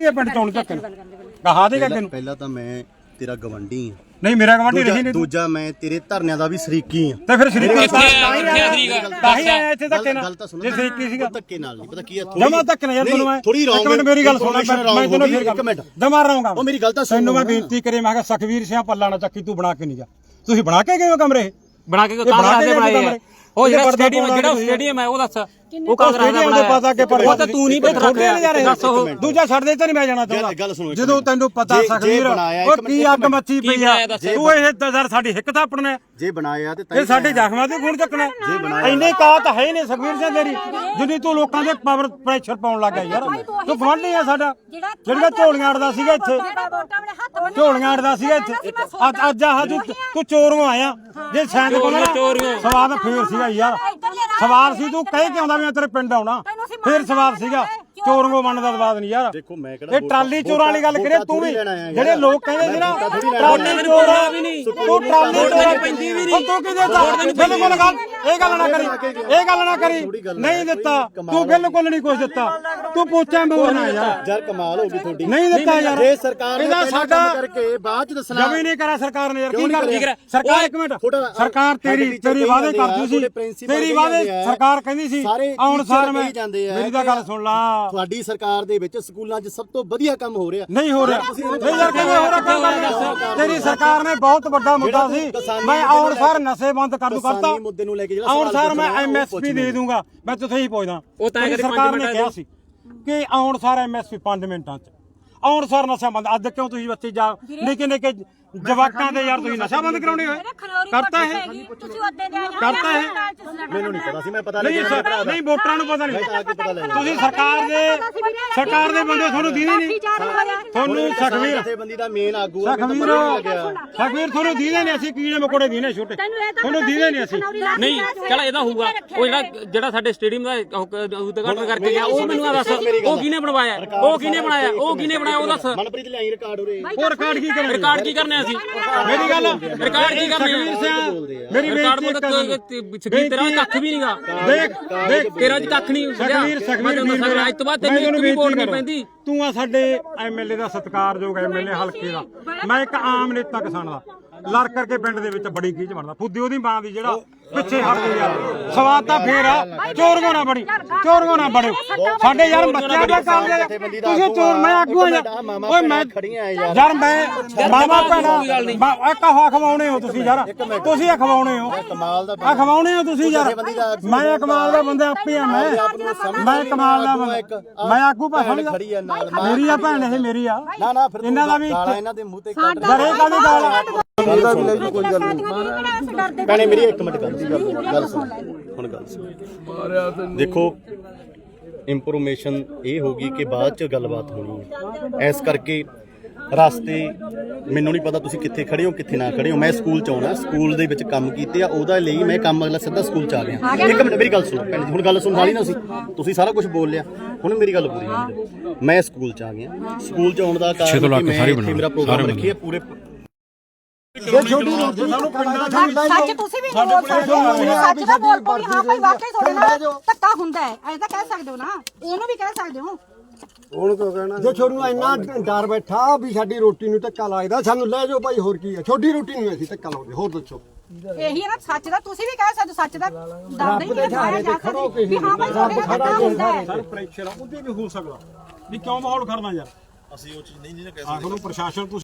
ਇਹ ਪਿੰਡ ਚੋਂ ਨੂੰ। ਕਹਾ ਦੇਗਾ ਤੈਨੂੰ। ਪਹਿਲਾਂ ਤਾਂ ਮੈਂ ਤੇਰਾ ਗਵੰਡੀ ਆ ਨਹੀਂ ਮੇਰਾ ਗਵਾਂਢੀ ਰਹੀ ਨਹੀਂ ਦੂਜਾ ਮੈਂ ਤੇਰੇ ਧਰਨਿਆਂ ਦਾ ਵੀ ਸ਼ਰੀਕੀ ਆ ਤੇ ਫਿਰ ਸ਼ਰੀਕੀ ਤਾਂ ਹੀ ਆਇਆ ਇੱਥੇ ਧੱਕੇ ਨਾਲ। ਜੇ ਸ਼ਰੀਕੀ ਸੀਗਾ। ਧੱਕੇ ਨਾਲ ਨਹੀਂ ਪਤਾ ਕੀ ਆ ਜਮਾ ਧੱਕੇ ਨਾਲ ਯਾਰ ਤੈਨੂੰ ਮੈਂ ਥੋੜੀ ਇੱਕ ਰੌਂਗ ਮਿੰਟ ਮੇਰੀ ਗੱਲ ਸੁਣ ਮੈਂ ਮੈਂ ਤੈਨੂੰ ਫਿਰ ਇੱਕ ਮਿੰਟ। ਜਮਾ ਰਹਾਂਗਾ ਉਹ ਮੇਰੀ ਗੱਲ ਤਾਂ ਸੁਣ। ਤੈਨੂੰ ਮੈਂ ਬੇਨਤੀ ਕਰੇ ਮੈਂ ਕਿਹਾ ਸਖਵੀਰ ਸਿੰਘ ਪੱਲਾ ਨਾ ਚੱਕੀ ਤੂੰ ਬਣਾ ਕੇ ਨਹੀਂ ਜਾ। ਤੁਸੀਂ ਬਣਾ ਕੇ ਗਏ ਹੋ ਕਮਰੇ? ਬਣਾ ਕੇ ਇਹ ਬਣਾ ਕਾਂਗਰਸ ਕੇ ਦੇ ਬਣਾਏ। ਉਹ ਜਿਹੜਾ ਸਟੇਡੀਅਮ ਜਿਹੜਾ। ਸਟੇਡੀਅਮ ਹੈ ਉਹ ਦੱਸ। ਉਹ ਨੇ ਸਟੇਡੀਅਮ ਦੇ ਪਤਾ ਕਿ ਬਣਾਇਆ ਉਹ ਤਾਂ ਤੂੰ ਨਹੀਂ ਥੋੜੇ ਰੱਖਿਆ ਦੱਸ ਉਹ। ਦੂਜਾ ਛੱਡ ਦੇ ਤਾਂ ਨਹੀਂ ਮੈਂ ਜਾਣਾ ਚਾਹੁੰਦਾ। ਜਦੋਂ। ਤੈਨੂੰ ਪਤਾ ਸਖਵੀਰ ਉਹ ਕੀ ਅੱਗ ਮੱਚੀ ਪਈ ਆ। ਤੂੰ ਇਹ ਦਜ਼ਰ ਸਾਡੀ ਹਿੱਕ ਤਾਂ ਆਪਣਾ ਜੇ ਬਣਾਇਆ ਤੇ ਇਹ ਸਾਡੇ ਜ਼ਖਮਾਂ ਦੇ ਗੁਣ ਚੱਕਣਾ। ਇੰਨੇ ਕਾਤ ਹੈ ਹੀ ਨਹੀਂ ਸੁਖਵੀਰ ਸਿੰਘ ਤੇਰੀ। ਜਿੰਨੀ ਤੂੰ ਲੋਕਾਂ ਦੇ ਪਾਵਰ ਪ੍ਰੈਸ਼ਰ ਪਾਉਣ ਲੱਗਾ ਯਾਰ। ਤੂੰ ਗਵਾਂਢੀ ਆ ਸਾਡਾ। ਜਿਹੜਾ ਝੋਲੀਆਂ ਅੜਦਾ ਸੀਗਾ ਇੱਥੇ। ਝੋਲੀਆਂ ਅੜਦਾ ਸੀਗਾ ਇੱਥੇ। ਅੱਜ ਆਹ ਤੂੰ ਤੂੰ ਚੋਰੋਂ ਆਇਆ। ਜੇ ਸੈਂਦ ਕੋਲ ਨਾ। ਸਵਾਦ ਫੇਰ ਸੀਗਾ ਯਾਰ ਸਵਾਦ ਸੀ ਤੂੰ ਕਹਿ ਕੇ ਆਉਂਦਾ ਵੀ ਮੈਂ ਤੇਰੇ ਪਿੰਡ ਆਉਣਾ? ਫੇਰ ਸਵਾਦ ਸੀਗਾ। ਚੋਰੋਂ ਬਣਨ ਦਾ ਸਵਾਦ ਨਹੀਂ ਯਾਰ। ਦੇਖੋ ਮੈਂ ਕਿਹੜਾ ਇਹ ਟਰਾਲੀ ਚੋਰਾਂ ਵਾਲੀ ਗੱਲ ਕਰੇ ਤੂੰ ਵੀ ਜਿਹੜੇ ਲੋਕ ਕਹਿੰਦੇ ਸੀ ਨਾ ਟਰਾਲੀ ਚੋਰਾਂ ਵੀ ਨਹੀਂ। ਤੂੰ ਟਰਾਲੀ ਚੋਰਾਂ ਪੈਂਦੀ ਵੀ ਨਹੀਂ। ਤੂੰ ਕੀ ਦੇਤਾ ਬਿਲਕੁਲ ਗੱਲ ਇਹ ਗੱਲ ਨਾ ਕਰੀ। ਇਹ ਗੱਲ ਨਾ ਕਰੀ। ਨਹੀਂ ਦਿੱਤਾ। ਤੂੰ ਬਿਲਕੁਲ ਨਹੀਂ ਕੁਝ ਦਿੱਤਾ। ਤੂੰ ਪੋਚਾ ਮੋਰਨਾ ਯਾਰ। ਯਾਰ ਕਮਾਲ ਹੋ ਗਈ ਤੁਹਾਡੀ। ਨਹੀਂ ਦਿੱਤਾ ਯਾਰ। ਜੇ ਸਰਕਾਰ ਨੇ ਸਾਡਾ ਕਰਕੇ ਬਾਅਦ ਚ ਦੱਸਣਾ। ਜਮੀ ਨਹੀਂ ਕਰਾ ਸਰਕਾਰ ਨੇ ਯਾਰ। ਕੀ ਕਰ? ਸਰਕਾਰ ਇੱਕ ਮਿੰਟ। ਸਰਕਾਰ ਤੇਰੀ ਤੇਰੀ ਵਾਅਦੇ ਕਰਦੀ ਸੀ। ਤੇਰੀ ਵਾਅਦੇ। ਸਰਕਾਰ ਕਹਿੰਦੀ ਸੀ ਆਉਣ ਸਾਰ ਮੈਂ ਮੇਰੀ ਤਾਂ ਗੱਲ ਸੁਣ ਲਾ ਤੁਹਾਡੀ ਸਰਕਾਰ ਦੇ ਵਿੱਚ ਸਕੂਲਾਂ 'ਚ ਸਭ ਤੋਂ ਵਧੀਆ ਕੰਮ ਹੋ ਰਿਹਾ। ਨਹੀਂ ਹੋ ਰਿਹਾ। ਨਹੀਂ ਯਾਰ ਕਿਵੇਂ ਹੋ ਰਿਹਾ? ਕਿਉਂ ਕਰਦਾ ਤੇਰੀ ਸਰਕਾਰ ਨੇ ਬਹੁਤ ਵੱਡਾ ਮੁੱਦਾ ਸੀ। ਕਿਸਾਨੀ ਮੈਂ ਆਉਣ ਸਾਰ ਨਸ਼ੇ ਬੰਦ ਕਰ ਦੂ ਕਰਤਾ। ਕਿਸਾਨੀ ਮੁੱਦੇ ਨੂੰ ਲੈ ਕੇ ਜਿਹੜਾ ਆਉਣ ਸਵਾਲ ਸਾਰ ਮੈਂ ਪੁੱਛਣਾ, ਉਹ ਐਮਐਸਪੀ ਦੇ। ਦੂੰਗਾ। ਮੈਂ ਤੁਥੇ ਹੀ ਪੁੱਛਦਾ। ਉਹ ਤਾਂ ਤੇਰੀ ਪੰਜ ਸਰਕਾਰ ਨੇ ਮਿੰਟਾਂ ਕਿਹਾ ਚ। ਸੀ ਕਿ ਆਉਣ ਸਾਰ ਐਮਐਸਪੀ 5 ਮਿੰਟਾਂ ਚ। ਆਉਣ ਸਾਰ ਨਸ਼ਾ ਬੰਦ। ਅੱਜ ਕਿਉਂ ਤੁਸੀਂ ਬੱਚੇ ਜਾ ਨਿੱਕੇ ਨਿੱਕੇ ਜਵਾਕਾਂ ਦੇ ਯਾਰ ਤੁਸੀਂ ਨਸ਼ਾ ਬੰਦ ਕਰਾਉਣੇ ਹੋਏ। ਕਰਤਾ ਹੈ ਕਰਤਾ ਹੈ ਮੈਨੂੰ ਨਹੀਂ ਪਤਾ ਸੀ ਮੈਂ ਪਤਾ ਨਹੀਂ ਸਰ ਨਹੀਂ ਵੋਟਰਾਂ ਨੂੰ ਪਤਾ ਨਹੀਂ। ਤੁਸੀਂ ਸਰਕਾਰ ਦੇ ਸਰਕਾਰ ਦੇ ਬੰਦੇ ਤੁਹਾਨੂੰ ਦੀਦੇ ਨਹੀਂ। ਤੁਹਾਨੂੰ ਸਖਵੀਰ ਜਥੇਬੰਦੀ ਦਾ ਮੇਨ ਆਗੂ ਆ ਮੈਨੂੰ ਸਖਵੀਰ ਤਾਂ ਪਤਾ ਨਹੀਂ ਲੱਗਿਆ। ਸਖਵੀਰ ਤੁਹਾਨੂੰ ਦੀਦੇ ਨਹੀਂ ਅਸੀਂ ਕੀੜੇ ਮਕੋੜੇ ਦੀਨੇ ਛੋਟੇ। ਤੁਹਾਨੂੰ ਦੀਦੇ ਨਹੀਂ ਅਸੀਂ। ਨਹੀਂ ਚਲ ਇਹਦਾ ਹੋਊਗਾ। ਉਹ ਜਿਹੜਾ ਜਿਹੜਾ ਸਾਡੇ ਸਟੇਡੀਅਮ ਦਾ ਉਦਘਾਟਨ ਕਰਕੇ ਗਿਆ ਉਹ ਮੈਨੂੰ ਆ ਦੱਸ। ਉਹ ਕਿਹਨੇ ਬਣਵਾਇਆ ਉਹ ਕਿਹਨੇ ਬਣਾਇਆ? ਉਹ ਕਿਹਨੇ ਬਣਾਇਆ? ਉਹ ਦੱਸ। ਮਨਪ੍ਰੀਤ ਲਿਆਈ ਰਿਕਾਰਡ ਉਰੇ। ਉਹ ਰਿਕਾਰਡ ਕੀ ਕਰਾਂਗੇ ਰਿਕਾਰਡ ਕੀ ਕਰਨੇ ਅਸੀਂ ਮੇਰੀ ਗੱਲ ਰਿਕਾਰਡ ਕੀ ਕਰਨੇ ਸਖਵੀਰ ਸਿੰਘ ਮੇਰੀ ਕਰ ਸਗੀ ਤੇਰਾ ਕੱਖ ਵੀ ਨਹੀਂਗਾ ਦੇਖ ਦੇਖ। ਤੇਰਾ ਕੱਖ ਨਹੀਂ ਸਖਵੀਰ ਸਖਵੀਰ ਅੱਜ ਤੋਂ ਬਾਅਦ ਤੈਨੂੰ ਇੱਕ ਵੀ ਵੋਟ ਨਹੀਂ ਪੈਂਦੀ। ਤੂੰ ਆ ਸਾਡੇ ਐਮਐਲਏ ਦਾ ਸਤਿਕਾਰਯੋਗ ਐਮਐਲਏ ਹਲਕੇ ਦਾ। ਮੈਂ ਇੱਕ ਆਮ ਨੇਤਾ ਕਿਸਾਨ ਦਾ। ਲੜ ਕਰਕੇ ਪਿੰਡ ਦੇ ਵਿੱਚ ਬੜੀ ਗੀਜ ਬਣਦਾ। ਫੁੱਦੀ ਉਹਦੀ ਮਾਂ ਦੀ ਜਿਹੜਾ ਪਿੱਛੇ ਹਟ ਗਈ ਯਾਰ। ਸਵਾਦ ਤਾਂ ਫੇਰ ਆ। ਚੋਰੀਆਂ ਨਾ ਬੜੀ ਚੋਰੀਆਂ ਨਾ ਬੜਿਓ ਸਾਡੇ ਯਾਰ ਬੱਚਿਆਂ ਦਾ ਕੰਮ ਦੇ ਤੁਸੀਂ ਚੋਰ ਮੈਂ ਆਗੂ ਆ ਯਾਰ। ਓਏ ਮੈਂ ਖੜੀਆਂ ਆ ਯਾਰ। ਯਾਰ ਮੈਂ ਮਾਮਾ ਭੈਣਾ ਇਹ ਕਹਾ ਖਵਾਉਣੇ ਹੋ ਤੁਸੀਂ ਯਾਰ। ਤੁਸੀਂ ਇਹ ਖਵਾਉਣੇ ਹੋ। ਕਮਾਲ ਦਾ ਆ ਖਵਾਉਣੇ ਹੋ ਤੁਸੀਂ ਯਾਰ। ਮੈਂ ਇਹ ਕਮਾਲ ਦਾ ਬੰਦਾ ਆਪੇ ਆ ਮੈਂ। ਮੈਂ ਕਮਾਲ ਦਾ ਬੰਦਾ। ਮੈਂ ਆਗੂ ਭਾ ਸਮਝਦਾ ਖੜੀ ਆ ਨਾਲ। ਮੇਰੀ ਆ ਭੈਣ ਇਹ ਮੇਰੀ ਆ। ਨਾ ਨਾ ਫਿਰ ਇਹਨਾਂ ਦਾ ਵੀ ਇਹਨਾਂ ਦੇ ਮੂੰਹ ਤੇ ਗੱਲ। ਆ? ਭੈਣੇ ਮੇਰੀ ਇੱਕ ਮਿੰਟ ਗੱਲ। ਦੀ ਗੱਲ ਗੱਲ ਸੁਣ। ਹੁਣ ਗੱਲ ਸੁਣ। ਦੇਖੋ ਇੰਫੋਰਮੇਸ਼ਨ ਇਹ ਹੋਗੀ ਕਿ ਬਾਅਦ ਚ ਗੱਲਬਾਤ ਹੋਣੀ ਹੈ। ਇਸ ਕਰਕੇ ਰਸਤੇ ਮੈਨੂੰ ਨਹੀਂ ਪਤਾ ਤੁਸੀਂ ਕਿੱਥੇ ਖੜੇ ਹੋ ਕਿੱਥੇ ਨਾ ਖੜੇ ਹੋ। ਮੈਂ ਸਕੂਲ ਚ ਆਉਣਾ ਸਕੂਲ ਦੇ ਵਿੱਚ ਕੰਮ ਕੀਤੇ ਆ ਉਹਦਾ ਲਈ ਮੈਂ ਕੰਮ ਅਗਲਾ ਸਿੱਧਾ ਸਕੂਲ ਚ ਆ ਗਿਆ। ਇੱਕ ਮਿੰਟ ਮੇਰੀ ਗੱਲ ਸੁਣੋ ਭੈਣ ਜੀ ਹੁਣ ਗੱਲ ਸੁਣ ਵਾਲੀ ਨਾ ਤੁਸੀਂ ਤੁਸੀਂ ਸਾਰਾ ਕੁਝ ਬੋਲ ਲਿਆ। ਹੁਣ ਮੇਰੀ ਗੱਲ ਪੂਰੀ ਦਿਓ। ਮੈਂ ਸਕੂਲ ਚ ਆ ਗਿਆ। ਸਕੂਲ ਚ ਆਉਣ ਦਾ ਕਾਰਨ ਕਿ ਮੈਂ ਇੱਥੇ ਮੇਰਾ ਪ੍ਰੋਗਰਾਮ ਰੱਖਿਆ ਪੂਰੇ ਸੱਚ ਤੁਸੀਂ ਵੀ ਨਹੀਂ ਬੋਲ ਸਕਦੇ। ਹੋ। ਸੱਚ ਤਾਂ ਬੋਲ ਪੋ ਹਾਂ ਭਾਈ ਵਾਕਈ ਤੁਹਾਡੇ ਨਾਲ ਧੱਕਾ ਹੁੰਦਾ ਹੈ। ਐਂ ਤਾਂ ਕਹਿ ਸਕਦੇ ਹੋ ਨਾ। ਇਹਨੂੰ ਵੀ ਕਹਿ ਸਕਦੇ ਹੋ। ਜੇ ਛੋਰੂ ਇੰਨਾ ਡਰ ਬੈਠਾ ਵੀ ਸਾਡੀ ਰੋਟੀ ਨੂੰ ਧੱਕਾ ਲੱਗਦਾ ਸਾਨੂੰ ਲੈ ਜਾਓ ਭਾਈ ਹੋਰ ਕੀ ਹੈ? ਛੋਟੀ ਰੋਟੀ ਨੂੰ ਅਸੀਂ ਧੱਕਾ ਲਾਉਂਦੇ ਹੋਰ ਦੱਸੋ। ਇਹੀ ਹੈ ਨਾ ਸੱਚ ਦਾ ਤੁਸੀਂ ਵੀ ਕਹਿ ਸਕਦੇ ਹੋ, ਸੱਚ ਦਾ ਦੱਸਦੇ ਹੀ ਦੇ ਨਹੀਂ ਸਹਾਰੇ ਤੇ ਖੜੋ ਕਿਸੇ ਵੀ ਹਾਂ ਭਾਈ ਤੁਹਾਡੇ ਨਾਲ ਧੱਕਾ ਹੁੰਦਾ ਹੈ। ਸਰ ਪ੍ਰੈਸ਼ਰ ਆ ਉਹਦੇ ਵੀ ਹੋ ਸਕਦਾ। ਵੀ ਕਿਉਂ ਮਾਹੌਲ ਕਰਨਾ ਯਾਰ? ਅਸੀਂ ਉਹ ਚੀਜ਼ ਨਹੀਂ ਨਹੀਂ ਕਹਿ ਸਕਦੇ। ਆਖਰ ਨੂੰ ਪ੍ਰਸ਼ਾਸਨ ਤੁਸੀਂ